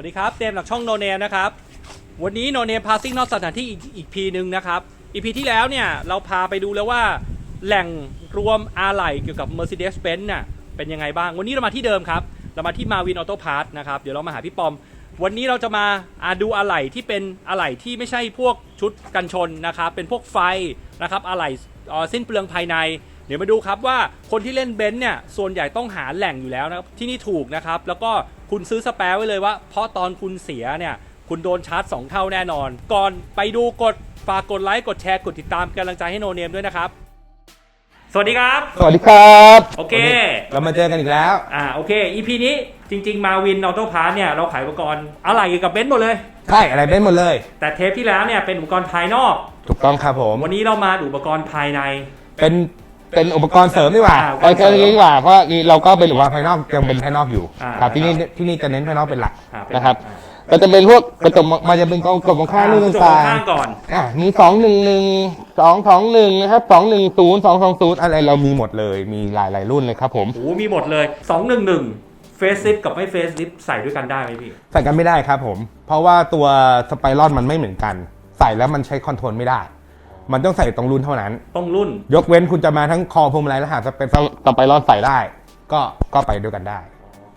วัสดีครับเต็มจากช่องโนเนมนะครับ วันนี้โนเนมพาซิ่งนอกสถานที่อีกอีกพีหนึ่งนะครับอีพีที่แล้วเนี่ยเราพาไปดูแล้วว่าแหล่งรวมอะไหล่เกี่ยวกับ Mercedes-Benz น่ะเป็นยังไงบ้าง วันนี้เรามาที่เดิมครับ เรามาที่มาวินออโต้พาร์ทนะครับ เดี๋ยวเรามาหาพี่ปอม วันนี้เราจะมาอาดูอะไหล่ที่เป็นอะไหล่ที่ไม่ใช่พวกชุดกันชนนะครับ เป็นพวกไฟนะครับอะไหล่เสิ้นเปลืองภายใน เดี๋ยวมาดูครับว่าคนที่เล่นเบนซ์เนี่ยส่วนใหญ่ต้องหาแหล่งอยู่แล้วนะครับที่นี่ถูกนะครับ แล้วก็ คุณซื้อสแปร์ไว้เลยว่า เพราะตอนคุณเสียเนี่ย คุณโดนชาร์จ 2 เท่าแน่นอน ก่อนไปดูกดฝากกดไลค์กดแชร์กดติดตามเป็นกำลังใจให้โนเนมด้วยนะครับ สวัสดีครับ สวัสดีครับ โอเควันนี้เรามาเจอกันอีกแล้ว อ่าโอเค EP นี้จริง ๆ มาวินออโต้พาร์ทเนี่ยเราขายอุปกรณ์อะไรเกี่ยวกับเบนซ์หมดเลย ใช่อะไรเป็นหมดเลย แต่เทปที่แล้วเนี่ยเป็นอุปกรณ์ภายนอก ถูกต้องครับผม วันนี้เรามาดูอุปกรณ์ภายใน เป็น เป็นอุปกรณ์เสริมดีกว่าอ่าเอาแค่นี้ดีกว่าเพราะนี่เราก็เป็นอุปกรณ์ภายนอกยังเป็นภายนอกอยู่อ่าครับที่นี่ที่นี่จะเน้นภายนอกเป็นหลักอ่าเป็นนะครับอ่าก็จะเป็นพวกกระจกมันจะเป็นกระจกมองข้างอ่านี่กเป็ระนจกสายข้างก่อนอ่ามีสองหนึ่งหนึ่งสองสองหนึ่งนะครับสองหนึ่งศูนย์สองสองศูนย์อะไรเรามีหมดเลยมีหลายหลายรุ่นเลยครับผม โอ้โหมีหมดเลย 211 เฟซซิปกับไม่เฟซซิปใส่ด้วยกันได้ไหมพี่ ใส่กันไม่ได้ครับผม เพราะว่าตัวสไปรอนมันไม่เหมือนกัน ใส่แล้วมันใช้คอนโทรลไม่ได้ มันต้องใส่ตรงรุ่นเท่านั้น ต้องรุ่น ยกเว้นคุณจะมาทั้งคอพวงมาลัยและหากจะเป็นสไปรอนใส่ได้ ก็ก็ไปด้วยกันได้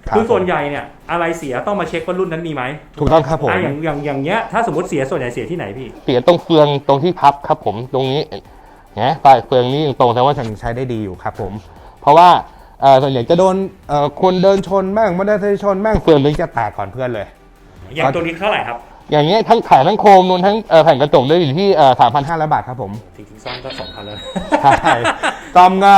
รับคือส่วนใหญ่เนี่ยอะไรเสียต้องมาเช็คว่ารุ่นนั้นมีไหมถูกต้องครับผมอะอย่างอย่างอย่างเงี้ยถ้าสมมติเสียส่วนใหญ่เสียที่ไหนพี่ เสียตรงเฟืองตรงที่พับครับผมตรงนี้นะปลายเฟืองนี้ยังตรงแต่ว่ายังใช้ได้ดีอยู่ครับผม เพราะว่าเอ่อส่วนใหญ่จะโดนเอ่อคนเดินชนบ้างมอเตอร์ไซค์ชนบ้างเฟืองนี้จะแตกก่อนเพื่อนเลย อย่างตัวนี้เท่าไหร่ครับ อย่างเงี้ยทั้งแขนทั้งโคมรวมทั้งเอ่อแผ่นกระจกด้วยอยู่ที่สามพันห้าร้อยบาทครับผมจริงๆซ่อมก็สองพันเลยใช่ตอมก็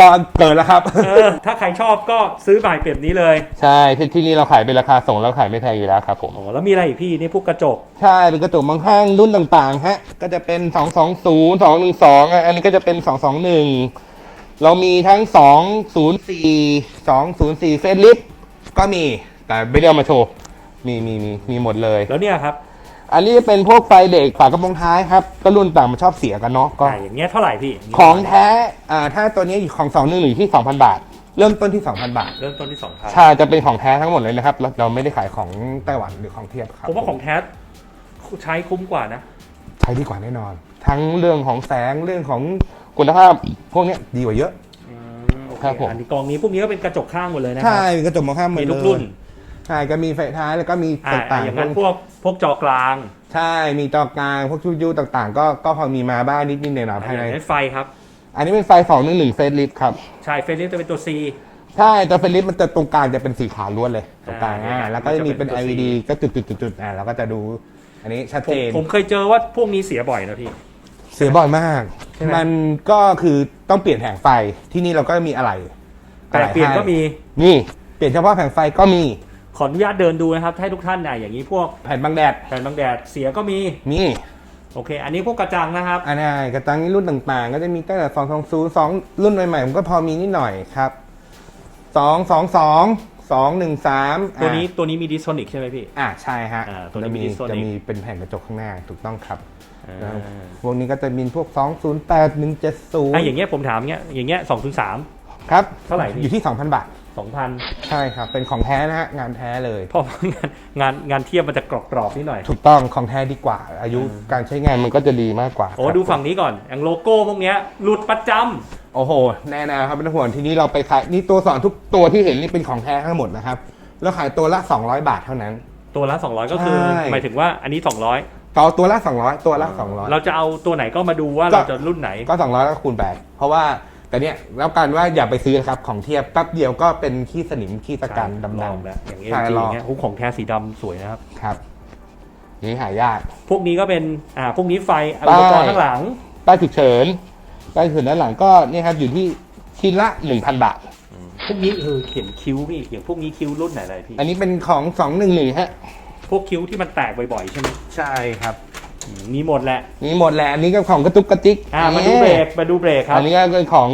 ก็เกินแล้วครับ เออถ้าใครชอบก็ซื้อใหม่เปรียบนี้เลยใช่ที่ที่นี่เราขายเป็นราคาส่งแล้วขายไม่แพงอยู่แล้วครับผมโอ้แล้วมีอะไรอีกพี่นี่พวกกระจก ใช่เป็นกระจกบางข้างรุ่นต่างๆ ฮะ ก็จะเป็น 220 212อะอันนี้ก็จะเป็น 221 เรามีทั้ง 204 204เฟซลิฟก็มีแต่ไม่ได้เอามาโชว์ มีมีมีมีหมดเลย แล้วเนี่ยครับอันนี้จะเป็นพวกไฟเด็กฝากระโปรงท้ายครับ ก็รุ่นต่างมันชอบเสียกันเนาะก็ อ่าอย่างเงี้ยเท่าไหร่พี่ของแท้อ่าถ้าตัวนี้อยู่ของ211ที่2,000บาท เริ่มต้นที่2,000บาทเริ่มต้นที่สองพันใช่จะเป็นของแท้ทั้งหมดเลยนะครับเราเราไม่ได้ขายของไต้หวันหรือของเทียบครับผมว่าของแท้ใช้คุ้มกว่านะ ใช้ดีกว่าแน่นอน ทั้งเรื่องของแสงเรื่องของคุณภาพพวกเนี้ยดีกว่าเยอะ อืมโอเคครับผม อันนี้กองนี้พวกนี้ก็เป็นกระจกข้างหมดเลยนะคใช่รับมีกระจกมองข้ามหมดมีเลยทุกรุ่น ใช่ก็มีไฟท้ายแล้วก็มีอ่าต่างอย่างนั้นๆพวกพวกจอกลาง ใช่มีจอกลางพวกชูยูต่างๆ ก็ก็พอมีมาบ้างนิดนิดๆหน่อยๆภายในอันนี้ไฟครับ อันนี้เป็นไฟสองหนึ่งหนึ่งเฟสลิฟครับใช่เฟซลิฟจะเป็นตัว C ใช่แต่เฟสลิฟมันจะตรงกลางจะเป็นสีขาวล้วนเลยตรงกลางอ่าอ่าแล้วก็จะมีเป็นมันจะเป็นตัว LED ก็จุดๆๆๆอ่าเราก็จะดูอันนี้ชัดผมเจนผมเคยเจอว่าพวกนี้เสียบ่อยนะพี่เสียบ่อยมากใช่ไหมมันก็คือต้องเปลี่ยนแผงไฟที่นี่เราก็มีอะไร แต่เปลี่ยนก็มี นี่ เปลี่ยนเฉพาะแผงไฟก็มี ขออนุญาตเดินดูนะครับให้ทุกท่านเนี่ยอย่างนี้พวกแผ่นบังแดดแผ่นบังแดดเสียก็มีมีโอเค อันนี้พวกกระจังนะครับ อันนี้กระตังนี่รุ่นต่างๆ ก็จะมีตั้งแต่สองสองศูนย์สองรุ่นใหม่ๆผมก็พอมีนิดหน่อยครับสองสองสองสองหนึ่งสามตัวนี้ตัวนี้มีดิสโทนิกใช่ไหมพี่ อ่าใช่ฮะอ่าตัวนี้จะมีมี Distonic จะมีเป็นแผ่นกระจกข้างหน้าถูกต้องครับอ่าแล้วพวกนี้ก็จะมีพวก 208 170อะอย่างเงี้ยผมถามเงี้ยอย่างเงี้ยสองถึงสามครับ เท่าไหร่พี่อยู่ที่ 2,000 บาท สองพันใช่ครับ เป็นของแท้นะฮะงานแท้เลย เพราะว่างานงานงานเทียบมันจะกรอบๆนิดหน่อย ถูกต้องของแท้ดีกว่า อายุการใช้งานมันก็จะดีมากกว่าโอ้ครับดูฝั่งนี้ก่อน อย่างโลโก้พวกเนี้ยหลุดประจำโอ้โห แน่นะครับไม่ต้องห่วงที่นี้เราไปขายนี่ตัวสอนทุกตัวที่เห็นนี่เป็นของแท้ทั้งหมดนะครับแล้วขายตัวละ 200 บาทเท่านั้น ตัวละ 200 ก็คือใช่ หมายถึงว่าอันนี้ต่อตัวละ 200 ตัวละ 200 เราจะเอาตัวไหนก็มาดูว่าก็ เราจะรุ่นไหน200ก็ 200แล้วก็คูณแปดเพราะว่า แต่เนี้ยแล้วกันว่าอย่าไปซื้อนะครับของเทียบแป๊บเดียวก็เป็นขี้สนิมขี้ตะกันดำลองๆแบบอย่างใช่ AMG ลองเงี้ยหุ้ของแท้สีดำสวยนะครับ ครับ นี่หายาก พวกนี้ก็เป็นอ่าพวกนี้ไฟป้ายอุปกรณ์ข้างหลังป้ายฉุกเฉินป้ายฉุกเฉินด้านหลังก็เนี่ยครับอยู่ที่ชิ้นละ 1,000 บาท พวกนี้เออเขียนคิ้วพี่อย่างพวกนี้คิ้วรุ่นไหนอะไรพี่ อันนี้เป็นของ 211ฮะ พวกคิ้วที่มันแตกบ่อยๆใช่ไหมใช่ครับอื มมีหมดแหละนี่หมดแหละอันนี้ก็ของกระตุกกระติกอ่ามาดูเบรกมาดูเบรกครับอันนี้ก็เป็นของ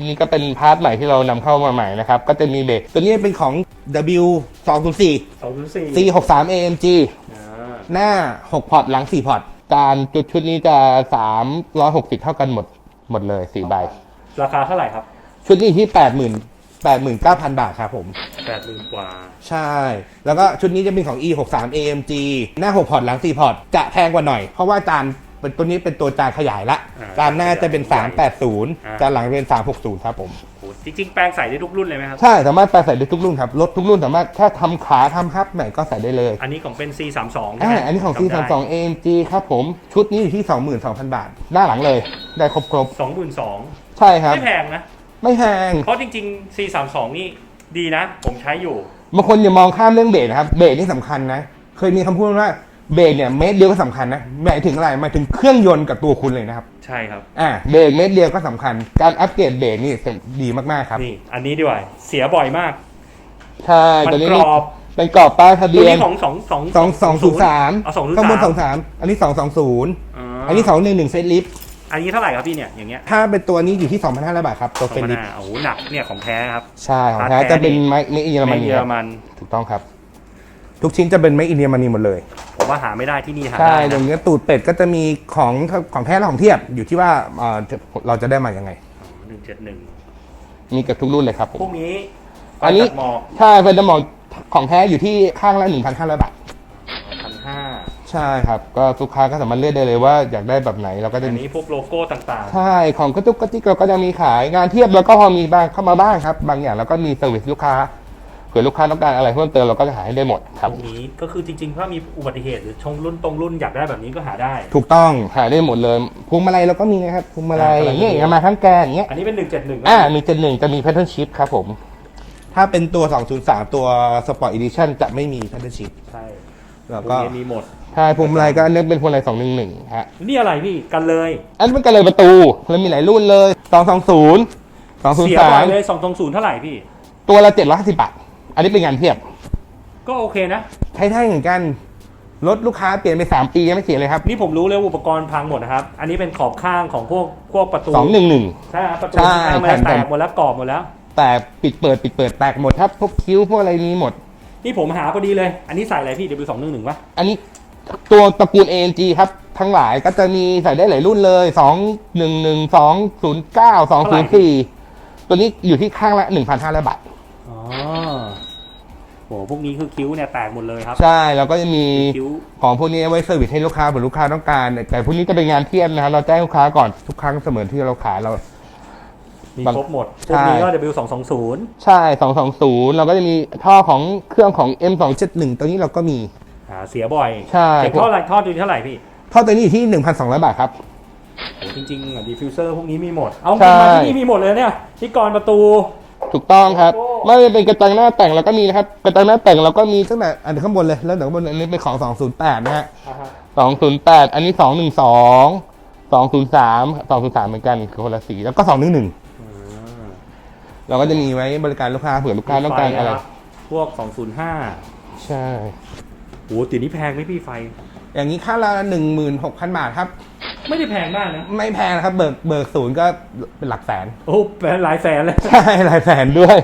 นี่ก็เป็นพาร์ทใหม่ที่เรานำเข้ามาใหม่นะครับ ก็จะมีเบรกตัวนี้เป็นของ W 2 0 4 204 C 6 3 AMG อ่าหน้า 6 พอร์ตหลัง 4 พอร์ตการจุดชุดนี้จะ 360 เท่ากันหมดหมดเลย 4 ใบ ราคาเท่าไหร่ครับ ชุดนี้ที่ 80,000 89,000 บาทครับผม แปดหมื่นกว่า ใช่ แล้วก็ชุดนี้จะเป็นของ E63 AMG หน้า 6 พอร์ตหลัง 4 พอร์ต จะแพงกว่าหน่อย เพราะว่าจานเป็นตัวนี้เป็นตัวจานขยายละ อ่าจานหน้าจะเป็น อ่า 380 จานหลังเป็น 360 ครับผม โหจริงๆ แปลงใส่ได้ทุกรุ่นเลยไหมครับ ใช่ สามารถแปลใส่ได้ทุกรุ่นครับ รถทุกรุ่นสามารถแค่ทำขาทำฮับไหนก็ใส่ได้เลยอันนี้ของเป็น C32 ใช่อ่าไหมอันนี้ของจำได้ C32 AMG ครับผม ชุดนี้อยู่ที่ 22,000 บาท หน้าหลังเลย ได้ครบครบสองหมื่นสองๆใช่ครับ ไม่แพงนะ ไม่แพงเพราะจริงๆ C32 นี่ดีนะ ผมใช้อยู่ บางคนอย่ามองข้ามเรื่องเบรกนะครับ เบรกนี่สำคัญนะ เคยมีคำพูดว่าเบรกเนี่ยเมตรเดียวก็สำคัญนะหมายถึงอะไรหมายถึงเครื่องยนต์กับตัวคุณเลยนะครับ ใช่ครับ อ่าเบรกเมตรเดียวก็สำคัญ การอัปเกรดเบรกนี่ดีมากๆครับนี่ อันนี้ดีกว่า เสียบ่อยมาก ใช่มันตัวนี้กรอบ เป็นกรอบป้ายทะตัวเบียนนี้ของสองสองสองสองศูนย์สามเอาสองศูนย์ข้างบนสสาอมงสามอันนี้สองสองศูนย์อัอันนี้สองหนึ่งหนึ่งเฟซลิฟ อันนี้เท่าไหร่ครับพี่เนี่ยอย่างเงี้ยถ้าเป็นตัวนี้อยู่ที่สองพันห้าร้อยบาทครับตัวสเฟองซพันลิฟห้าโอ้โหหนักเนี่ยของแท้ครับใช่ของพาร์ทแท้แท้จะเป็นนี่ไม้ไม่เยอรมไม่นีเยอครรับมันถูกต้องครับ ทุกชิ้นจะเป็นไม้อินเดียมานีหมดเลยผมว่าหาไม่ได้ที่นี่หาใช่ได้อนะย่างเงี้ยตูดเป็ดก็จะมีของของแท้และของเทียบอยู่ที่ว่าเอ่อเราจะได้มายังไงหนึ่งเจ็ดหนึ่งมีกับทุกรุ่นเลยครับผมพวกนี้อันนี้ตัดหมอกใช่เป็นดมองของแท้อยู่ที่ข้างละ1,500บาทพันห้า ใช่ครับก็ลูกค้าก็สามารถเลือกได้เลยว่าอยากได้แบบไหนเราก็จะอันมีนี้พวกโลโก้ต่างใช่ของกระจุกกระจิกเราก็จะมีขายงานเทียบเราก็พอมีบ้างเข้ามาบ้างครับ บางอย่างเราก็มีเซอร์วิสลูกค้าเผื่อลูกค้าต้องการอะไรเพิ่มเติมเราก็จะหาให้ได้หมดคๆรับพวกนี้ก็คือจริงๆ ถ้ามีอุบัติเหตุหรือชงรุ่นตรงรุ่นอยากได้แบบนี้ก็หาได้ ถูกต้องหาได้หมดเลยพวงมาลัยเราก็มีนะครับพวงมาลัยอ่าอย่างเงี้ยอย่างเงี้ยมาทั้งแกนอย่างเงี้ยอันนี้เป็นหนึ่งเจ็ดหนึ่งอ่ามีเจนหนึ่งจะมีแพทเทิร์นชิพครับผม ถ้าเป็นตัว 203 ตัว Sport Edition จะไม่มีแพทเทิร์นชิพ ใช่ แล้วพวก็กนี้มีหมดใช่พวงมาลัยก็อันนี้เป็นพวงมาลัย211ฮะนี่อะไรพี่กันเลย อันนี้เป็นกระเลยประตูแล้วมีหลายรุ่นเลย220เสียบ่อยเลย203สองตรงศูนย์เท่าไหร่พี่ ตัวละ750บาท อันนี้เป็นงานเทียบ ก็โอเคนะ ใช้ได้เหมือนกันรถลูกค้าเปลี่ยนไป 3 ปียังไม่เสียเลยครับ นี่ผมรู้เลยว่าอุปกรณ์พังหมดนะครับ อันนี้เป็นขอบข้างของพวกพวกประตู211ใช่ครับประตูใช่ที่ข้างมันแผ่นแตกหมดแล้วกรอบหมดแล้ว แต่ปิดเปิดปิดเปิดแตกหมดครับพวกคิ้วพวกอะไรนี้หมด นี่ผมหาพอดีเลย อันนี้ใส่อะไรพี่ W สองหนึ่งหนึ่งปะอันนี้ตัวตระกูล AMG ครับทั้งหลายก็จะมีใส่ได้หลายรุ่นเลย2 1 1 2 0 9 2 0 4ตัวนี้อยู่ที่ข้างละ1,500บาทอ๋อโหพวกนี้คือคิ้วเนี่ยแตกหมดเลยครับ ใช่แล้วก็จะมีคิ้วของพวกนี้ไว้เซอร์วิสให้ลูกค้าเผื่อลูกค้าต้องการ แต่พวกนี้จะเป็นงานเทียบนะครับเราแจ้งลูกค้าก่อนทุกครั้งเสมอที่เราขายเรา มีบางครบหมดพใช่วกนี้ก็ W สองสองศูนย์ใช่ 220 เราก็จะมีท่อของเครื่องของ M271 ตัวนี้เราก็มีหาเสียบ่อยใช่เก็บเท่าไหร่ทอดดูเท่าไหร่พี่ท่อตัวนี้อยู่ที่ 1,200 บาทครับโหจริงๆอะดีฟิวเซอร์พวกนี้มีหมด เอาใช่มาที่นี่มีหมดเลยเนี่ยที่กรประตู ถูกต้องครับโอ้ไม่ว่าจะเป็นกระจังหน้าแต่งเราก็มีนะครับ กระจังหน้าแต่งเราก็มีตั้งแต่อันข้างบนเลยแล้วเดี๋ยวข้างบนอันนี้เป็นของ 208 นะฮะ208 อันนี้ 212 203 203 เหมือนกันคือคนละสีแล้วก็ 211 เราก็จะมีไว้บริการลูกค้าเผื่อลูกค้าต้องการอะไร พวก 205ใช่ โหตีนี้แพงไหมพี่ไฟ อย่างนี้ค่าละ16,000บาทครับ ไม่ได้แพงมากนะ ไม่แพงนะครับ เบิกเบิกศูนย์ก็เป็นหลักแสน โอ้แพงหลายแสนเลย ใช่หลายแสนด้วย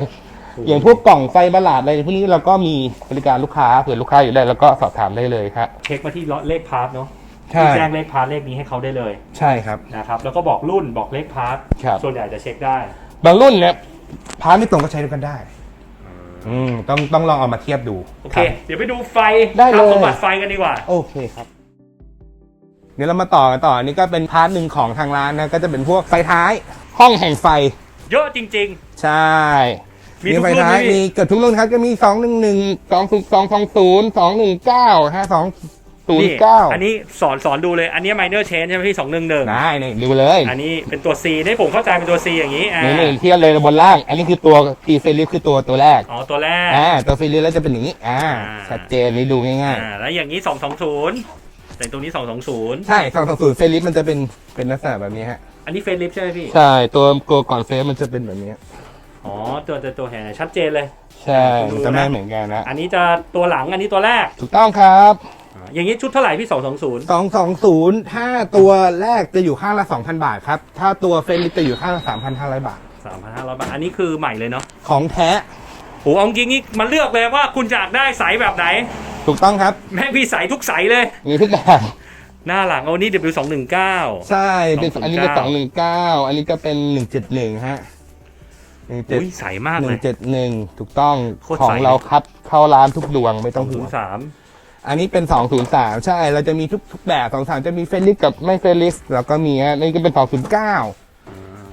อย่างพวกกล่องไฟประหลาดอะไรพวกนี้เราก็มีบริการลูกค้าเผื่อลูกค้าอยู่ได้แล้วก็สอบถามได้เลยครับ เช็คมาที่เลขพาร์ทเนาะใช่ ที่แจ้งเลขพาร์ทเลขนี้ให้เขาได้เลยใช่ครับ นะครับ แล้วก็บอกรุ่นบอกเลขพาร์ทครับ ส่วนใหญ่จะเช็คได้ บางรุ่นเนี่ย พาร์ทไม่ตรงก็ใช้ด้วยกันได้ อืมต้องต้องลองเอามาเทียบดูโอคเค รับ เดี๋ยวไปดูไฟได้เลยตามสมบัติไฟกันดีกว่า โอเคครับ เดี๋ยวเรามาต่อกันต่ออันนี้ก็เป็นพาร์ทหนึ่งของทางร้านนะก็จะเป็นพวกไฟท้าย ห้องแห่งไฟ เยอะจริง ใช่มีทุกไฟรุ่นท้ายไหมพี่ มีเกือบทุกรุ่นครับก็มีสองหนึ่งหนึ่งสองสองสองศูนย์สองหนึ่งเก้าห้าสอง ศูๆนนี่ย์เก้าอันนี้สอนสอนดูเลย อันนี้ minor change ใช่ไหมพี่สองหนึ่งหนึ่งได้นี่ดูเลย อันนี้เป็นตัว C นี่ผมเข้าใจเป็นตัว C อย่างนี้อ่านี่นี่เทียบเลยบนล่าง อันนี้คือตัวตีเฟลิปคือตัวตัวแรก อ๋อ ตัวแรก อ่า ตัวเฟลิปแล้วจะเป็นอย่างนี้ อ่าอ่าชัดเจนนี่ดูง่ายอ่า แล้วอย่างนี้220แต่ตรงนี้220ๆใช่สองสองศูนย์เฟลิปมันจะเป็นเป็นลักษณะแบบนี้ฮะ อันนี้เฟซลิฟใช่ไหมพี่ ใช่ ตัวตัวก่อนเฟซมันจะเป็นแบบนี้ อ๋อ ตัวตัวตัวแห่ชัดเจนเลย ใช่ดูมันจะนะไม่เหมือนกันนะ อันนี้จะตัวหลัง อันนี้ตัวแรก ถูกต้องครับ อ่าอย่างนี้ชุดเท่าไหร่พี่220สองสองศูนย์ถ้าตัวแรกจะอยู่ข้างละสองพันบาทครับ ถ้าตัวเฟลิปจะอยู่ข้างละสามพันห้าร้อยบาท3,500บาท อันนี้คือใหม่เลยเนาะของแท้โหเอาจริงๆนี่มันเลือกเลยว่าคุณจะอยากได้ใสแบบไหน ถูกต้องครับแม่งพี่ใสทุกใสเลย มีทุกอย่างหน้าหลังเอานี่ W219 ใช่เป็น209 อันนี้เป็นสองหนึ่งเก้าอันนี้ก็เป็นหนึ่งเจ็ดหนึ่งฮะหนึ่งเจ็ดอุ้ยใสมากหเลนึ่ยงเจ็ดหนึ่งถูกต้องโคตรของใสเราคัดเข้าร้านทุกดวงไม่สต้อองงศูห่วนงย์สาม อันนี้เป็นสองศูนย์สามใช่ เราจะมีทุกทุกแบบสองสามจะมีเฟรนลิสกับไม่เฟรนลิสแล้วก็มีฮะนี่ก็เป็นสองศูนย์เก้า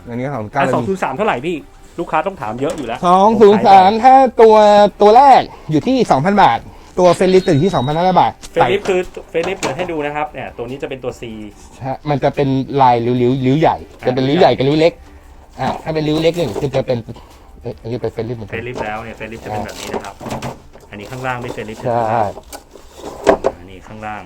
อันนี้สองเก้าอะสองศูนย์สามเท่าไหร่พี่ ลูกค้าต้องถามเยอะอยู่แล้วสองศูนย์สามถ้าตัวตัวแรกอยู่ที่สองพันบาท ตัวเฟรนลิสอยู่ที่สองพันห้าร้อยบาทเฟรลิปคือเฟรลิปเดี๋ยวให้ดูนะครับเนี่ยตัวนี้จะเป็นตัว C ฮะมันจะเป็นลายริ้วริ้วริ้วใหญ่ จะเป็นริ้วใหญ่กับริ้วเล็ก อ่าถ้าเป็นริ้วเล็กเนี่ยคือจะเป็นเอ๊ะอันนี้เป็นเฟรนลิสเหมือนเฟกัรนลิปแล้วเนี่ยเฟรลิปจะเป็นแบบนี้นะครับ อันนี้ข้างล่างไม่เฟรลิปใช่อันนี้ ข้างล่าง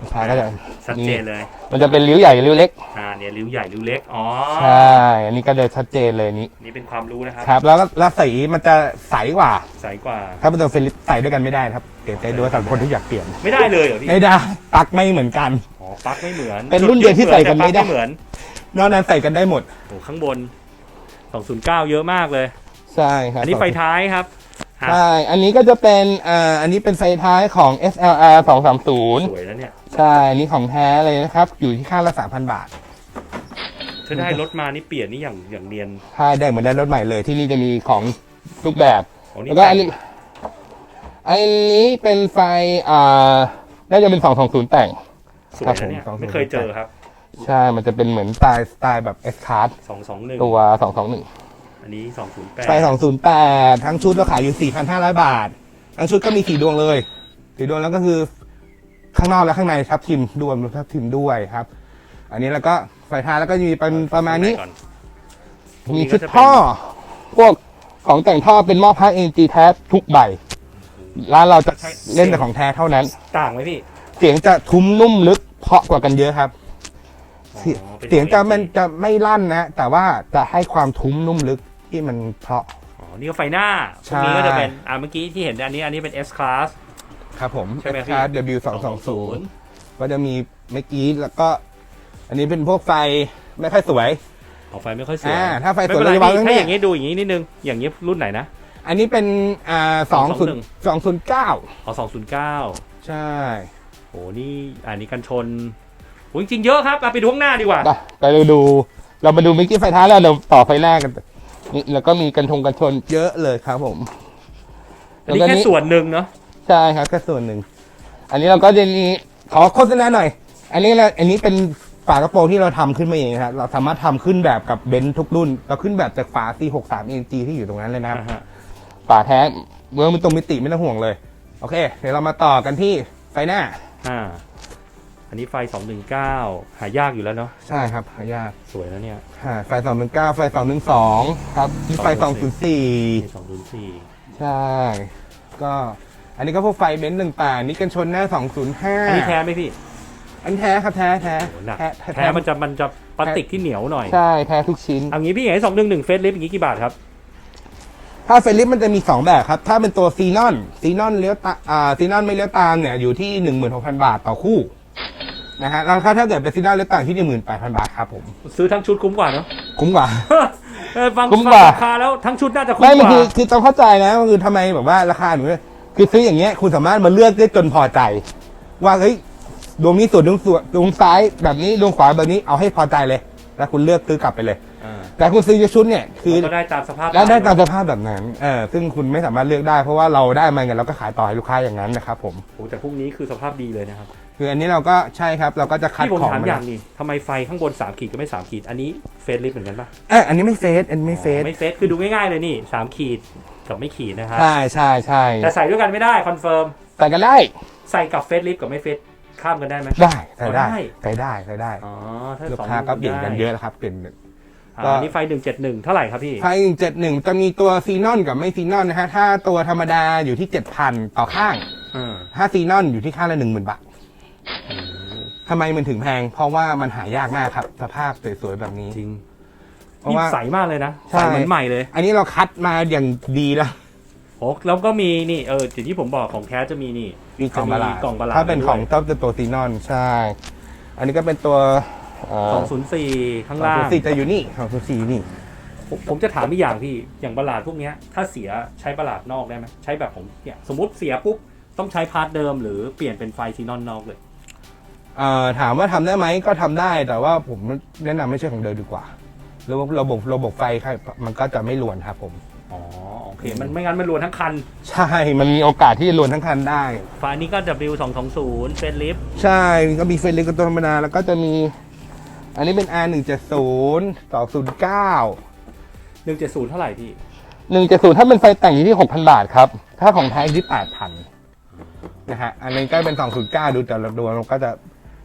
ลูกค้าก็จะชัดเจนเลย มันจะเป็นริ้วใหญ่กับริ้วเล็ก อ่าเนี่ยริ้วใหญ่ริ้วเล็ก อ๋อ ใช่ อันนี้ก็จะชัดเจนเลยนี้ นี่เป็นความรู้นะครับ ครับ แล้วก็แล้วสีมันจะใสกว่า ใสกว่า ถ้าเป็นตัวเฟรนลิสใส่ด้วยกันไม่ได้ครับ เปลี่ยนใจด้วยสำหรับคนที่อยากเปลี่ยน ไม่ได้เลยเหรอพี่ ไม่ได้ปลักไม่เหมือนกัน อ๋อปลั๊กไม่เหมือน เป็นรุ่นเดียวที่ใส่กันไม่ได้แต่ปลั๊เหมือน นอกนั้นใส่กันได้หมดโอ้ข้างบน 209 เยอะมากเลย ใช่ครับ อันนี้ไฟท้ายครับฮะ ใช่ อันนี้ก็จะเป็นอ่าอันนี้เป็นไฟท้ายของ SLR 230สวยแล้วเนี่ยใช่ อันนี้ของแท้เลยนะครับ อยู่ที่ค่าละ3,000 บาท ถ้าได้รถมานี่เปลี่ยนนี่อย่างอย่างเนียน ใช่ได้เหมือนได้รถใหม่เลยที่นี่จะมีของทุกแบบ อ๋อนี่แล้วก็อันนี้อันนี้เป็นไฟอ่าน่าจะเป็น 220 แต่ง สวยแล้วเนี่ยครับผม ไม่เคยเจอครับ ใช่ มันจะเป็นเหมือนสไตล์สไตล์แบบ S Card 221ตัว 221 อันนี้208ไฟ208 ทั้งชุดเราขายอยู่ 4,500 บาท ทั้งชุดก็มีสีดวงเลยสีดวงแล้วก็คือข้างนอกและข้างในทับทิมดวงทับทิมด้วยครับ อันนี้แล้วก็ไฟท้ายแล้วก็มีเป็นประมาณนี้ ก่อนมีชุดท่อ พวกของแต่งท่อเป็นหม้อพัก NG แท้ทุกใบ ร้านเราจะเล่นแต่ของแท้เท่านั้น ต่างไหมพี่เสียงจะทุ้มนุ่มลึกเพราะกว่ากันเยอะครับเสียอ๋อป็นเสียงจะมัน AMG จะไม่ลั่นนะ แต่ว่าจะให้ความทุ้มนุ่มลึก ที่มันเพราะ อ๋อ นี่ก็ไฟหน้าพใช่วกนี้ก็จะเป็น อ่า เมื่อกี้ที่เห็นอันนี้ อันนี้เป็น S class ครับผม ใช่ไหมพี่ S W สองสองศูนย์ก็จะมีเมื่อกี้แล้วก็ อันนี้เป็นพวกไฟไม่ค่อยสวย ออกไฟไม่ค่อยสวยอ่าถ้าไฟสวยไม่เป็นไรเราจะวางพี่ไว้ถ้าเนี่ยอย่างนี้ดูอย่างนี้นิดนึง อย่างนี้รุ่นไหนนะ อันนี้เป็นอ่าสองศูนย์สองศูนย์เก้าอ๋อ209ใช่โห นี่อันนี้กันชนโหจริงๆเยอะครับเอาไปดูข้างหน้าดีกว่า ไปไปเราดู เรามาดูมิกกี้ไฟท้ายแล้วเราต่อไฟแรกกัน นี่แล้วก็มีกันชงกันชนเยอะเลยครับผมอันนี้แค่ส่วนหนึ่งเนาะใช่ครับแค่ส่วนหนึ่ง อันนี้เราก็จะมีขอโฆษณาหน่อย อันนี้เราอันนี้เป็นฝากระโปรงที่เราทำขึ้นมาเองนะครับเราสามารถทำขึ้นแบบกับเบนซ์ทุกรุ่น เราขึ้นแบบจากฝา C63 AMG ที่อยู่ตรงนั้นเลยนะครับอ่าฮะฝาแท้เมื่อมันตรงมิติไม่ต้องห่วงเลย โอเค เดี๋ยวเรามาต่อกันที่ไฟหน้า อ่าอันนี้ไฟ 219 หายากอยู่แล้วเนาะใช่ครับหายากสวยแล้วเนี่ยอ่าไฟ219ไฟ212ครับนี่ไฟนี่204 204 ใช่ ก็อันนี้ก็พวกไฟเบนซ์ต่างๆนี่กันชนหน้า205อันนี้แท้ไหมพี่อันแท้ครับแท้แท้โหหนักแท้แท้มันจะมันจะพลาสติกที่เหนียวหน่อยใช่แท้ทุกชิ้น เอางี้พี่อย่างไอ้211เฟสลิฟอย่างนี้กี่บาทครับ ถ้าเฟรนลิฟมันจะมี 2 แบบครับ ถ้าเป็นตัวซีนอนซีนอนเลี้ยวตาอ่าซีนอนไม่เลี้ยวตามเนี่ยอยู่ที่ 16,000 บาทต่อคู่ นะฮะแล้วถ้าถ้าเกิดเป็นซีนอนเลี้ยวตามที่18,000บาทครับผมซื้อทั้งชุดคุ้มกว่าเนาะคุ้มกว่า เออฟังคุ้มฟังกว่าราคาแล้วทั้งชุดน่าจะคุ้มไม่กมันว่า คือคือต้องเข้าใจนะคือทำไมแบบว่าราคาหนูเนี่ยคือซื้ออย่างเงี้ยคุณสามารถมาเลือกได้จนพอใจ ว่าเฮ้ยดวงนี้ส่วนดวงส่วนดวงซ้ายแบบนี้ดวงขวาแบบนี้เอาให้พอใจเลย แล้วคุณเลือกซื้อกลับไปเลยอ่า แต่คุณซื้อชุดเนี่ยคือก็ได้ตามสภาพแล้วได้ตามสภาพแบบนั้นเออซึ่งคุณไม่สามารถเลือกได้เพราะว่าเราได้มาเงินเราก็ขายต่อให้ลูกค้าอย่างนั้นนะครับผมโอ้แต่พวกนี้คือสภาพดีเลยนะครับคืออันนี้เราก็ใช่ครับเราก็จะคัดพี่ผมของถามมาอย่างนี้ทำไมไฟข้างบน 3 ขีดก็ไม่ 3 ขีด อันนี้เฟสลิฟเหมือนกันปะเอยอันนี้ไม่เฟซอันนี้ไม่เฟซไม่เฟสคือดูง่ายๆเลยนี่ 3 ขีดกับไม่ขีดนะครับใช่ใช่ใช่แต่ใส่ด้วยกันไม่ได้คอนเฟิร์มใส่กันได้ใส่กับเฟสลิฟกับไม่เฟสข้ามกันได้ไหมได้ใส่ได้ได้ใส่ได้ใส่ได้อ๋อถ้าลูกสองค้าก็เปลี่ยนกันได้เยอะแล้วครับเปลี่ยน อ่าก็อันนี้ไฟ 171 เท่าไหร่ครับพี่ ไฟหนึ่งเจ็ดหนึ่งจะมีตัวซีนอนกับไม่ซีนอนนะฮะ ถ้าตัวธรรมดาอยู่ที่เจ็ดพันต่อข้างอ่าถ้าซีนอนอยู่ที่ข้างละหนึ่งหมื่นบาทอืมทำไมมันถึงแพง เพราะว่ามันหายากมากครับ สภาพสวยๆแบบนี้ จริงเพราะนี่ว่า ใสมากเลยนะใช่ใสเหมือนใหม่เลยอันนี้เราคัดมาอย่างดีแล้ว โอ้แล้วก็มีนี่เอออย่างที่ผมบอกของแท้จะมีนี่มีกล่องบาลานจะมีกล่องบาลานถ้าเป็นของด้วยเจ้าจะตัวซีนอนใช่ อันนี้ก็เป็นตัวเอ่อ204 ข้างสองล่าศูงนย์สี่จะอยู่นี่สองศูนย์สี่อยู่นี่ ผมผมจะถามอีกอย่างพี่ อย่างประหลาดพวกเนี้ยถ้าเสียใช้ประหลาดนอกได้ไหมใช้แบบผมเนี่ยสมมติเสียปุ๊บต้องใช้พาร์ทเดิมหรือเปลี่ยนเป็นไฟซีนอนนอกเลย เอ่อถามว่าทำได้ไหมก็ทำได้แต่ว่าผมแนะนำไม่ใช่ของเดิมดีกว่า ระบบระบบระบบไฟครับมันก็จะไม่รวนครับผม อ๋อ โอเค มันไม่งั้นมันรวนทั้งคัน ใช่ มันมีโอกาสที่จะรวนทั้งคันได้ ฝานี้ก็ W 2 2 0 เฟนลิฟ ใช่ก็มีเฟรนลิกกับตัวธรรมดาแล้วก็จะมี อันนี้เป็น R 1 7 0 2 0 9 170เท่าไหร่พี่ 170 ถ้าเป็นไฟแต่งอยู่ที่ 6,000 บาทครับ ถ้าของแท้อยู่ที่8,000นะฮะ อันนี้ก็เป็น 209 ดูแต่ละดวงเราก็จะ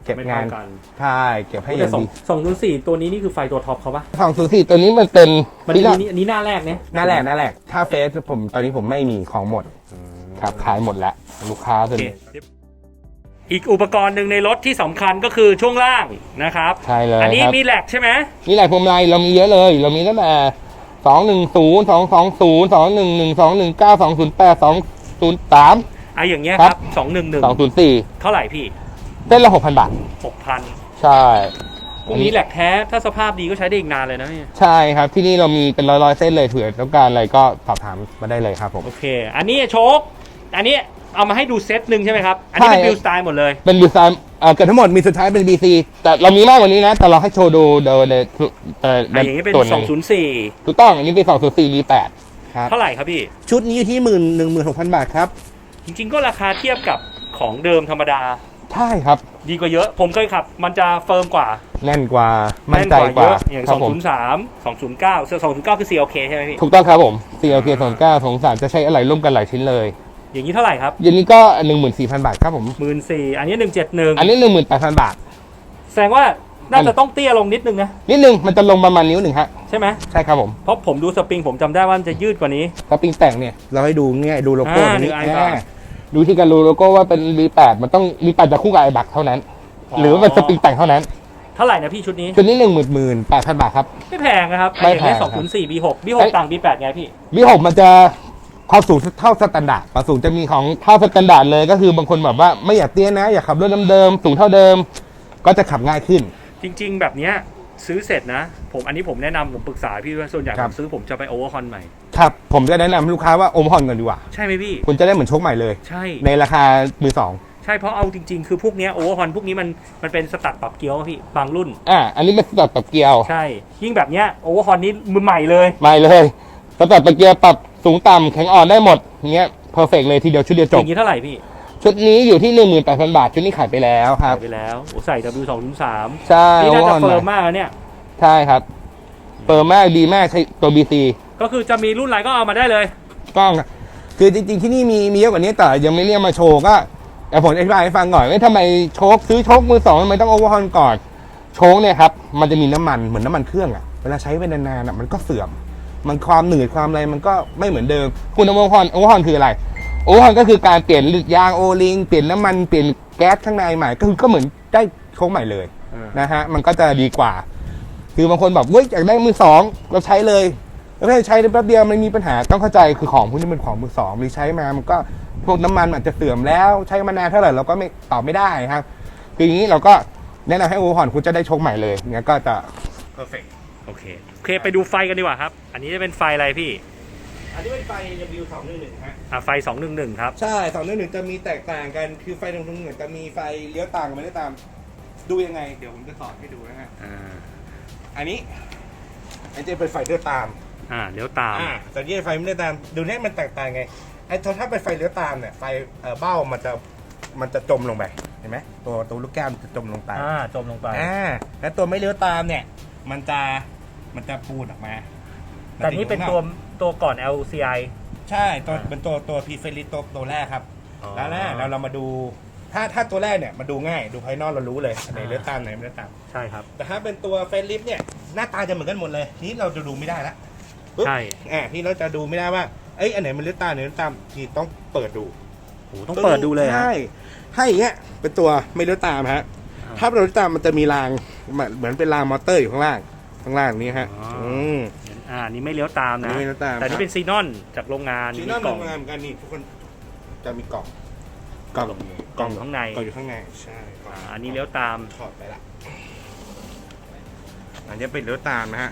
เก็บไม่งาเท่านกันใช่ เก็บให้อแต่ย่างสองดีสองศูนย์สี่ตัวนี้นี่คือไฟตัวท็อปเขาปะ204 ตัวนี้มันเป็นมันที่จะละมีนี่อันนี้หน้าแรกเนี่ยหน้าแรกหน้าแรกถ้าเฟซผมตอนนี้ผมไม่มีของหมด ครับขายหมดแล้วลูกค้าโอส่วนเคใหญ่ อีกอุปกรณ์หนึ่งในรถที่สำคัญก็คือช่วงล่างนะครับ ใช่เลยอันนี้ครับ มีแหลกใช่ไหมนี่แหละพวงมาลัยเรามีเยอะเลย เรามีตั้งแต่สองหนึ่งศูนย์สองสองศูนย์สองหนึ่งหนึ่งสองหนึ่งเก้าสองศูนย์แปดสองศูนย์สามไอะอย่างเงี้ยคครัรับบสองหนึ่งหนึ่งสองศูนย์สี่เท่าไหร่พี่เส้นละหกพันบาท หกพันใช่พวกนี้แหลกแท้ถ้าสภาพดีก็ใช้ได้อีกนานเลยนะพี่ใช่ครับที่นี่เรามีเป็นร้อยร้อยๆเส้นเลยเผื่อต้องการอะไรก็สอบถามมาได้เลยครับผม โอเค อันนี้โชค อันนี้ เอามาให้ดูเซตหนึ่งใช่ไหมครับ อันนี้เป็นใช่บิลสไตล์หมดเลย เป็นดีไซน์เอ่อเกิดทั้งหมดมีสุดท้ายเป็น BC แต่เรามีมากกว่านี้นะ แต่เราให้โชว์ดูเดยวในเอ่ออันอย่างนี้เป็นส่วนหสองศูนย์สี่ถูกต้องอันนี้เป็นสองศูนย์สี่มีแปดครับเท่าไหร่ครับพี่ ชุดนี้อยู่ที่หมื่นหนึ่งหมื่นหกพันบาทครับ จริงๆก็ราคาเทียบกับของเดิมธรรมดา ใช่ครับ ดีกว่าเยอะ ผมเคยขับ มันจะเฟิร์มกว่า แน่นกว่า มั่นแน่นใจกว่ากเยว่าอะอย่างครัสบองผมศูนย์สามสองศูนย์เก้าสองศูนย์เก้าคือ CLK ใช่ไหมพี่ ถูกต้องครับผม CLK สองเก้าสองสามจะใช้อะไรร่วมกันหลายชิ้นเลย อย่างนี้เท่าไหร่ครับเย็นนี้ก็หนึ่งหมื่นสี่พันบาทครับผม หมื่นสี่อันนี้หนึ่งเจ็ดหนึ่งอันนี้หนึ่งหมื่นแปดพันบาท แสดงว่าน่าจะต้องเตี้ยลงนิดนึงนะนิดนึงมันจะลงประมาณนิ้วหนึ่งฮะ ใช่ไหมใช่ครับผมเพราะผมดูสปริงผมจำได้ว่ามันจะยืดกว่านี้ สปริงแต่งเนี่ย เราให้ดูเนี่ยดูโลโก้อ่าตรงนี้หนึ่งไอบัคอ่าดูที่การดูโลโก้ว่าเป็น V8 มันต้อง V8 จะคู่กับไอบักเท่านั้นหรือว่าเป็นสปริงแต่งเท่านั้นเท่าไหร่นะพี่ชุดนี้ชุดนี้หนึ่งหมื่นหมื่นแปดพันบาทครับ ไม่แพงนะครับไม่อย่างแพนี้งสองศูนย์สี่ B6 เอ้ B6 ยต่าง B8 ไงพี่ V6 มันจะ ความสูงเท่าสแตนดาร์ดความสูงจะมีของเท่าสแตนดาร์ดเลยก็คือบางคนแบบว่าไม่อยากเตี้ยนะ อยากขับรถเดิมๆสูงเท่าเดิม ก็จะขับง่ายขึ้น จริง ๆ แบบเนี้ยซื้อเสร็จนะ ผมอันนี้ผมแนะนำผมปรึกษาพี่ว่าส่วนใหญ่ครัผบ มซื้อผมจะไปโอเวอร์คอนใหม่ ครับ ผมจะแนะนำลูกค้าว่าโอมฮอนก่อนดีกว่า ใช่ไหมพี่ คุณจะได้เหมือนโชคใหม่เลย ใช่ ในราคามือสองใช่เพราะเอาจริง ๆ คือพวกเนี้ยโอเวอร์คอนพวกนี้มันมันเป็นสตัดปรับเกียร์อะพี่บางรุ่น อ่าอันนี้เป็นสตัดตะเกียวใช่ ยิ่งแบบเนี้ยโอเวอร์คอนนี้มือใหม่เลย ไม่เลยสตัดตะเกียวปรับ สูงต่ำแข็งอ่อนได้หมดเงี้ยเพอร์เฟกเลยทีเดียวชุดเดียวจอบ ย่างนี้เท่าไหร่พี่ชุดนี้อยู่ที่หนึ่งหมื่นแปดพันบาท ชุดนี้ขายไปแล้วครับไปแล้วโอ้ใส่ W 2 0 3ใช่นี่น่าจะโอเฟิร์มใหมากแล้วเนี่ย ใช่ครับเปิดมากดีมากใช้ตัว BC ก็คือจะมีรุ่นอะไรก็เอามาได้เลย กล้องอะคือจริงๆที่นี่มีมีเยอะกว่านี้แต่ยังไม่เรียกมาโชว์ก็แต่ผมอธิบายให้ฟังก่อนว่าทำไมโชคซื้อโชคมือสองทำไมต้องโอเวอร์ฮอนก่อน โชคเนี่ยครับมันจะมีน้ำมันเหมือนน้ำมันเครื่องอะเวลาใช้ไปนานๆอะมันก็เสื่อม มันความหนืดความอะไรมันก็ไม่เหมือนเดิม คุณโอเวอร์ฮอนโอเวอร์ฮอนคืออะไร โอเวอร์ฮอนก็คือการเปลี่ยนยางโอลิงเปลี่ยนน้ำมันเปลี่ยนแก๊สข้างในใหม่ ก็คือก็เหมือนได้โชคใหม่เลยนะฮะมันก็จะดีกว่า คือบางคนแบบเว้ยอยากได้มือสองเราใช้เลยแล้วถ้าใช้ได้แป๊บเดียวมันมีปัญหาต้องเข้าใจคือของพวกนี้เป็นของมือสองมีใช้มามันก็พวกน้ำมันอาจจะเสื่อมแล้วใช้มานานเท่าไหร่เราก็ไม่ตอบไม่ได้ครับคืออย่างนี้เราก็แนะนำให้โอเวอร์ฮอนคุณจะได้โชคใหม่เลยงั้นก็จะ perfect โอเคโอ เคไปดูไฟกันดีกว่าครับ อันนี้จะเป็นไฟอะไรพี่ อันนี้เป็นไฟ W สองหนึ่งหนึ่งฮะอะไฟ211ครับ ใช่สองหนึ่งหนึ่งจะมีแตกต่างกันคือไฟหนึ่งหนึ่งหนึ่งจะมีไฟเลี้ยวต่างกับไม่เลี้ยวตาม ดูยังไง เดี๋ยวผมจะสอนให้ดูนะฮะอ่า อันนี้ อันนี้จะเป็นไฟเลี้ยวตามอ่าเลี้ยวตาม อ่าแต่นี่ไฟไม่ได้ตาม ดูเนี่ยมันแตกต่างไงไอ้ถ้าเป็นไฟเลี้ยวตามเนี่ยไฟเอ่อเบ้ามันจะมันจะจมลงไปเห็นไหมตัวตัวลูกแก้วมันจะจมลงไป อ่าจมลงไป อ่าแล้วตัวไม่เลี้ยวตามเนี่ย มันจะ มันจะปูดออกมาแต่นี่เป็นตัวตัวก่อน LCI ใช่ตัวอ่าเป็นตัวตัวพีเฟลิตตัวตัวแรกครับอ๋อแล้วนะเราเรามาดู ถ้าถ้าตัวแรกเนี่ยมาดูง่ายดูภายนอกเรารู้เลยอันไหนเลี้ยวตามไหนไม่เลี้ยวตามใช่ครับ แต่ถ้าเป็นตัวเฟรลิฟเนี่ยหน้าตาจะเหมือนกันหมดเลยทีนี้เราจะดูไม่ได้ละปึ๊บใช่อ่าที่เราจะดูไม่ได้ว่าเอ้ยอันไหนมันเลี้ยวตามอันไหนเลี้ยวตามทีต้องเปิดดูโอ้ต้องเปิดดูเลยฮะใช่ให้อย่างเงี้ยเป็นตัวไม่เลี้ยวตามฮะอ่าถ้าเราเลี้ยวตามมันจะมีรางเหมือนเหมือนเป็นรางมอเตอร์อยู่ข้างล่าง ข้างล่างนี้ฮะอ๋ออื อืม อ่านี่ไม่เลี้ยวตามอันนะนี้ไม่เลี้ยวตาม แต่นี่เป็นซีนอนจากโรงงานจีมีน่ากล่ทำองงานเหมือนกันนี่ทุกคนจะมีกล่องกล่องกล่องอยู่ข้างใน กล่องอยู่ข้างในใช่กล่อ่าองอันนี้เลี้ยวตาม ถอดไปละอันนี้เป็นเลี้ยวตามนะฮะ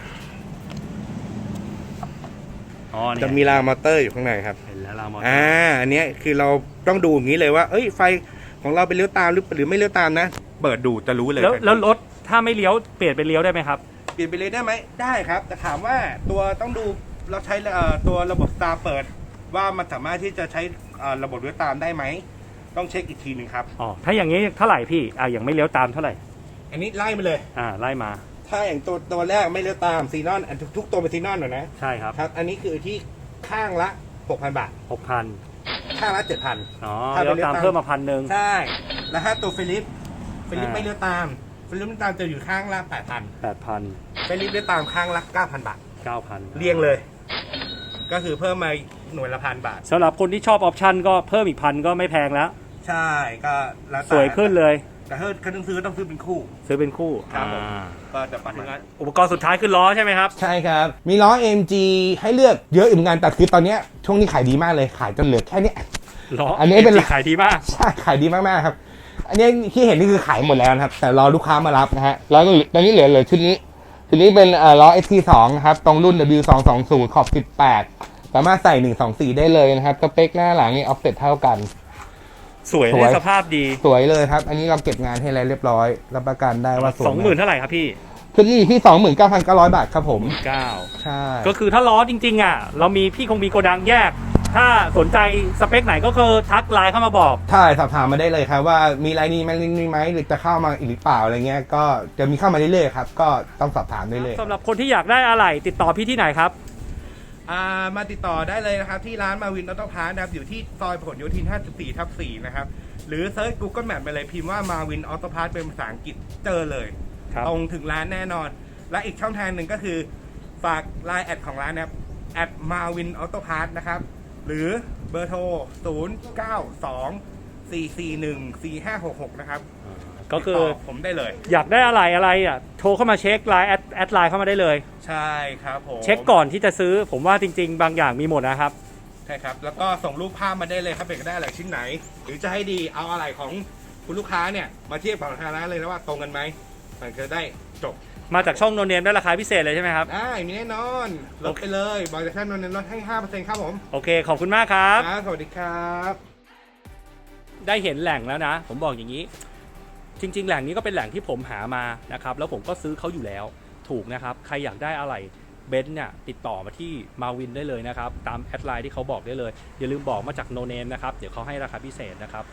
อ๋อเนี่ยจะมีรางมอเตอร์อยู่ข้างในครับ เห็นแล้วเรามออ่าอันเนี้ยคือเราต้องดูอย่างนี้เลยว่า เอ้ย ไฟของเราเป็นเลี้ยวตามหรือหรือไม่เลี้ยวตามนะ เปิดดูจะรู้เลยแล้วทันทีแล้วรถถ้าไม่เลี้ยวเปลี่ยนเป็นเลี้ยวได้ไหมครับ เปลี่ยนไปเลยได้ไหมได้ครับ แต่ถามว่าตัวต้องดูเราใช้เอ่อตัวระบบตาเปิด ว่ามันสามารถที่จะใช้เอ่อระบบเลี้ยวตามได้ไหม ต้องเช็คอีกทีหนึ่งครับอ๋อถ้าอย่างนี้เท่าไหร่พี่อ่าอย่างไม่เลี้ยวตามเท่าไหร่ อันนี้ไล่มาเลยอ่าไล่มา ถ้าอย่างตัวตัวแรกไม่เลี้ยวตามซีนอนอันทุกทุกตัวเป็นซีนอนหน่อยนะใช่ครับครับ อันนี้คือที่ข้างละ6,000บาทหกพันข้างละ7,000อ๋อถ้าเป็นเลี้ยวตามเลี้ยวตามเพิ่มมาพันหนึ่งใช่แล้วถ้าตัวฟิลิปฟิลิปอ่าไม่เลี้ยวตาม ฟิลิปไม่ตามจะอยู่ข้างละ8,000แปดพันฟิลิปเลี้ยวตามข้างละ9,000บาทเก้าพันเรียงเลย ก็คือเพิ่มมาหน่วยละพันบาท สำหรับคนที่ชอบออปชันก็เพิ่มอีกพันก็ไม่แพงแล้ว ใช่ก็แล้วแต่สวยขึ้นเลย แต่ถ้าถ้าต้องซื้อต้องซื้อเป็นคู่ ซื้อเป็นคู่ครับผม อ่าก็จะประมาณอุปกรณ์สุดท้ายคือล้อใช่ไหมครับ ใช่ครับ มีล้อ AMG ให้เลือกเยอะอีกเหมือนกันแต่คือตอนเนี้ยช่วงนี้ขายดีมากเลยขายจนเหลือแค่เนี้ย ล้ออันนี้เป็นจริงๆขายดีมาก ใช่ขายดีมากๆครับ อันนี้ที่เห็นนี่คือขายหมดแล้วนะครับ แต่รอลูกค้ามารับนะฮะแล้วก็ตอนนี้เหลือเหลือชุดนี้ชุดนี้เป็นเอ่อล้อ ST2 นะครับ ตรงรุ่น W220 ขอบ 18 สามารถใส่ 124 ได้เลยนะครับสเปคหน้าหลังนี่ออฟเซ็ตเท่ากัน สวยสวยในสภาพดีสวยเลยครับ อันนี้เราเก็บงานให้แล้วเรียบร้อย รับประกันได้ว่าสวยสองหมื่นเท่าไหร่ครับพี่ชุดนี้อยู่ที่29,900บาทครับผมเก้าใช่ก็คือถ้าล้อจริง ๆ อะ เรามีพี่คงมีโกดังแยก ถ้าสนใจสเปคไหนก็คือทักไลน์เข้ามาบอก ใช่สอบถามมาได้เลยครับว่ามีรายนี้ไหมรายนี้ไหมหรือจะเข้ามาอีกหรือเปล่าอะไรเงี้ยก็จะมีเข้ามาเรื่อยๆครับก็ต้องสอบถามได้เลยสำหรับคนที่อยากได้อะไรติดต่อพี่ที่ไหนครับ อ่ามาติดต่อได้เลยนะครับ ที่ร้านมาวินออโต้พาร์ทนะครับอยู่ที่ซอยผลโยธิน 54 ทับ 4 นะครับ หรือเซิร์ช Google Map ไปเลยพิมพ์ว่ามาวินออโต้พาร์ทเป็นภาษาอังกฤษเจอเลย ครับ ตรงถึงร้านแน่นอน และอีกช่องทางหนึ่งก็คือ ฝากไลน์แอดของร้านนะครับแอดมาวินออโต้พาร์ทนะครับ หรือเบอร์โทร 092 441 4566 นะครับก็คือ ติดต่ผมได้เลย อยากได้อะไรอะไรอะโทรเข้ามาเช็คไลน์แอดแอดไลน์เข้ามาได้เลย ใช่ครับผมเช็คก่อนที่จะซื้อผมว่าจริง ๆ บางอย่างมีหมดนะครับ ใช่ครับ แล้วก็ส่งรูปภาพมาได้เลยครับเป็นก็ได้อะไรชิ้นไหน หรือจะให้ดีเอาอะไรของคุณลูกค้าเนี่ย มาเทียบกับทางร้านเลยนะว่าตรงกันไหมมันจะได้จบ มาจากช่องโนเนมได้ราคาพิเศษเลยใช่ไหมครับ ได้มีแน่นอนลดไปเลยบริษัทนนท์ลดให้ห้าเปอร์เซ็นต์ครับผมโอเค ขอบคุณมากครับ ครับสวัสดีครับ ได้เห็นแหล่งแล้วนะ ผมบอกอย่างนี้ จริง ๆ แหล่งนี้ก็เป็นแหล่งที่ผมหามานะครับ แล้วผมก็ซื้อเขาอยู่แล้ว ถูกนะครับ ใครอยากได้อะไรเบนซ์เนี่ยติดต่อมาที่มาวินได้เลยนะครับ ตามแอดไลน์ที่เขาบอกได้เลย อย่าลืมบอกมาจากโนเนมนะครับ เดี๋ยวเขาให้ราคาพิเศษนะครับ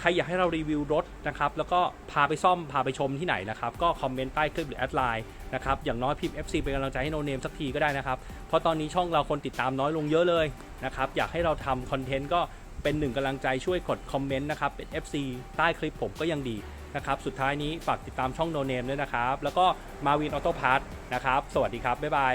ใครอยากให้เรารีวิวรถนะครับแล้วก็พาไปซ่อมพาไปชมที่ไหนนะครับก็คอมเมนต์ใต้คลิปหรือแอดไลน์นะครับอย่างน้อยพิมพ์ FC เป็นกำลังใจให้โนเนมสักทีก็ได้นะครับ เพราะตอนนี้ช่องเราคนติดตามน้อยลงเยอะเลยนะครับอยากให้เราทำคอนเทนต์ก็เป็นหนึ่งกำลังใจช่วยกดคอมเมนต์นะครับเป็น FC ใต้คลิปผมก็ยังดีนะครับสุดท้ายนี้ฝากติดตามช่องโนเนมด้วยนะครับ แล้วก็มาวินออโต้พาร์ทนะครับ สวัสดีครับ บ๊ายบาย